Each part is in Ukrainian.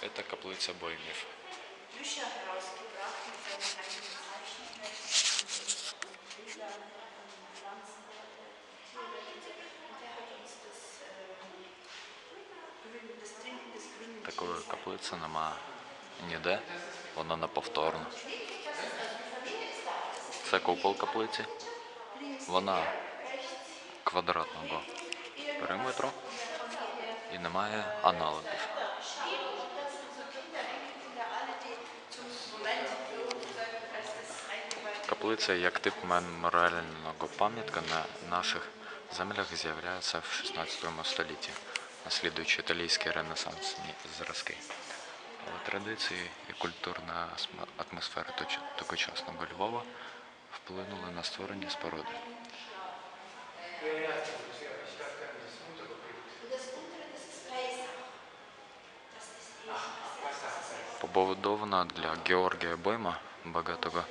Четверта каплиця Боймів. Er ähm, Такої каплиці нема ніде, вона неповторна. Це купол каплиці. Вона квадратного периметру і немає аналогів. Каплиця як тип меморіального пам'ятка на наших землях з'являється в 16 столітті, наслідуючи італійські ренесансні зразки. Але традиції і культурна атмосфера тогочасного Львова вплинули на створення споруди. Побудована для Георгія Бойма, багатого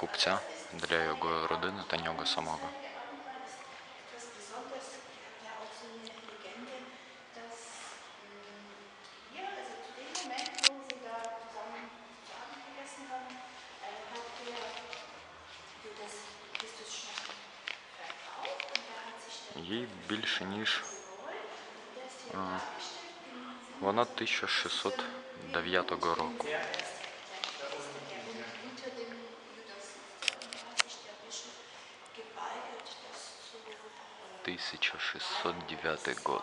купця, для його родини та нього самого. etwas Besonderes. Wir haben ja auch 1609 год.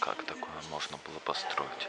Как такое можно было построить?